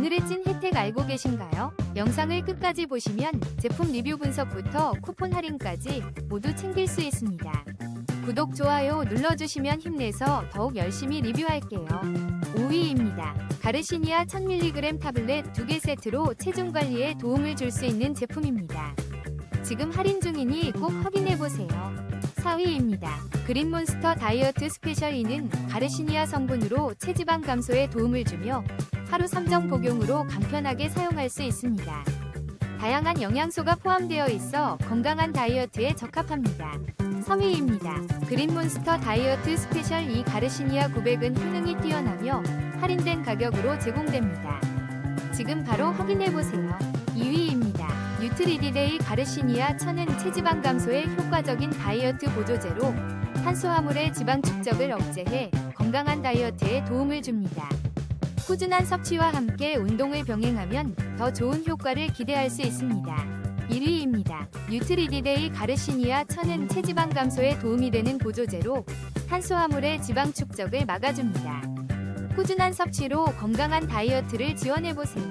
오늘의 찐 혜택 알고 계신가요? 영상을 끝까지 보시면 제품 리뷰 분석부터 쿠폰 할인까지 모두 챙길 수 있습니다. 구독, 좋아요 눌러주시면 힘내서 더욱 열심히 리뷰할게요. 5위입니다. 가르시니아 1000mg 타블렛 2개 세트로 체중 관리에 도움을 줄 수 있는 제품입니다. 지금 할인 중이니 꼭 확인해보세요. 4위입니다. 그린몬스터 다이어트 스페셜 E는 가르시니아 성분으로 체지방 감소에 도움을 주며 하루 3정 복용으로 간편하게 사용할 수 있습니다. 다양한 영양소가 포함되어 있어 건강한 다이어트에 적합합니다. 3위입니다. 그린몬스터 다이어트 스페셜 E 가르시니아 900은 효능이 뛰어나며 할인된 가격으로 제공됩니다. 지금 바로 확인해보세요. 2위입니다. 뉴트리디데이 가르시니아 천은 체지방 감소에 효과적인 다이어트 보조제로 탄수화물의 지방 축적을 억제해 건강한 다이어트에 도움을 줍니다. 꾸준한 섭취와 함께 운동을 병행하면 더 좋은 효과를 기대할 수 있습니다. 1위입니다. 뉴트리디데이 가르시니아 천은 체지방 감소에 도움이 되는 보조제로 탄수화물의 지방 축적을 막아줍니다. 꾸준한 섭취로 건강한 다이어트를 지원해보세요.